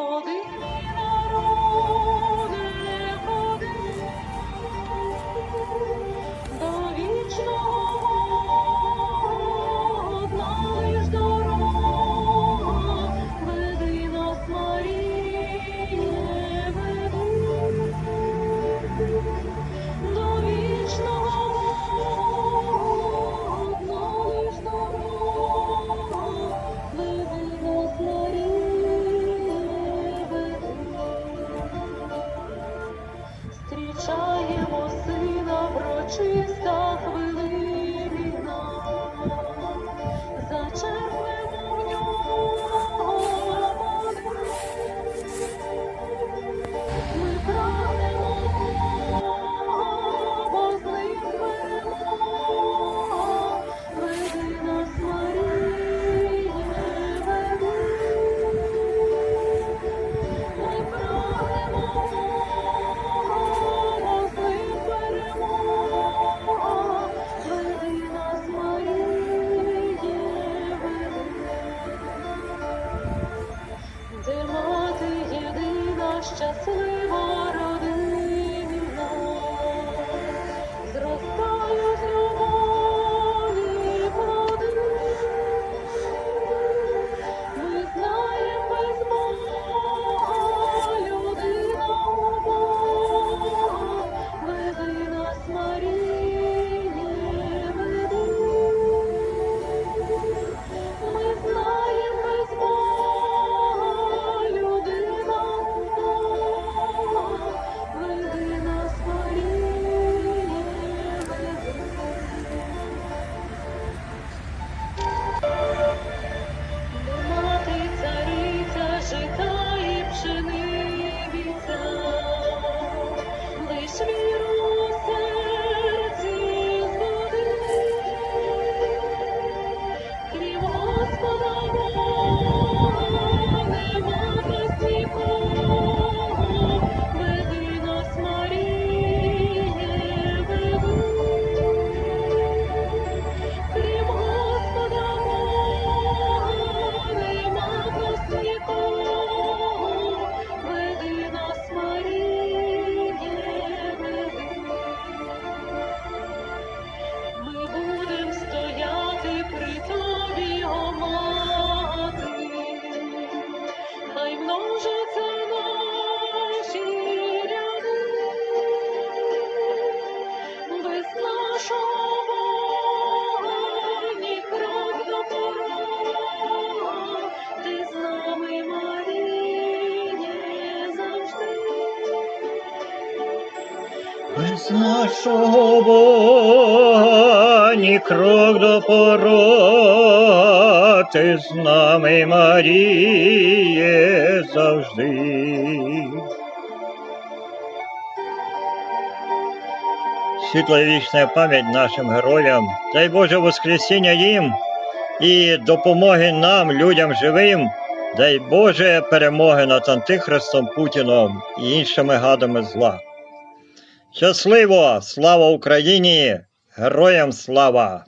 holding? Без нашого Бога ні крок до порога, ти з нами Маріє завжди. Світла і вічна пам'ять нашим героям, дай Боже Воскресіння їм і допомоги нам, людям живим, дай Боже перемоги над Антихристом Путіном і іншими гадами зла. Щасливо! Слава Україні! Героям слава!